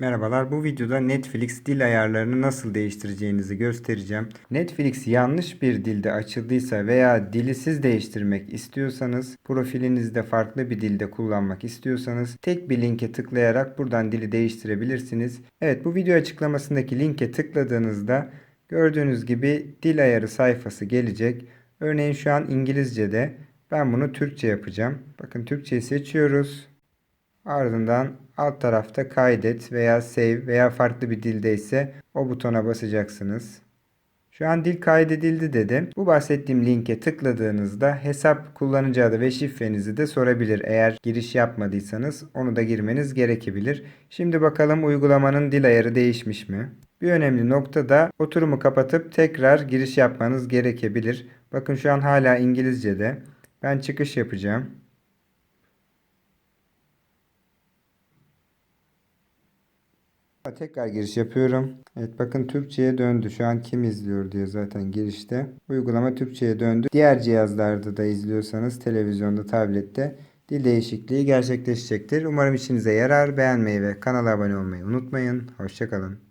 Merhabalar bu videoda Netflix dil ayarlarını nasıl değiştireceğinizi göstereceğim. Netflix yanlış bir dilde açıldıysa veya dili siz değiştirmek istiyorsanız, profilinizde farklı bir dilde kullanmak istiyorsanız tek bir linke tıklayarak buradan dili değiştirebilirsiniz. Evet bu video açıklamasındaki linke tıkladığınızda gördüğünüz gibi dil ayarı sayfası gelecek. Örneğin şu an İngilizce'de ben bunu Türkçe yapacağım. Bakın Türkçeyi seçiyoruz. Ardından alt tarafta kaydet veya save veya farklı bir dilde ise o butona basacaksınız. Şu an dil kaydedildi dedim. Bu bahsettiğim linke tıkladığınızda hesap kullanıcı adı ve şifrenizi de sorabilir. Eğer giriş yapmadıysanız onu da girmeniz gerekebilir. Şimdi bakalım uygulamanın dil ayarı değişmiş mi? Bir önemli nokta da oturumu kapatıp tekrar giriş yapmanız gerekebilir. Bakın şu an hala İngilizce'de. Ben çıkış yapacağım. Tekrar giriş yapıyorum. Evet bakın Türkçe'ye döndü. Şu an kim izliyor diye zaten girişte. Uygulama Türkçe'ye döndü. Diğer cihazlarda da izliyorsanız televizyonda, tablette dil değişikliği gerçekleşecektir. Umarım işinize yarar. Beğenmeyi ve kanala abone olmayı unutmayın. Hoşçakalın.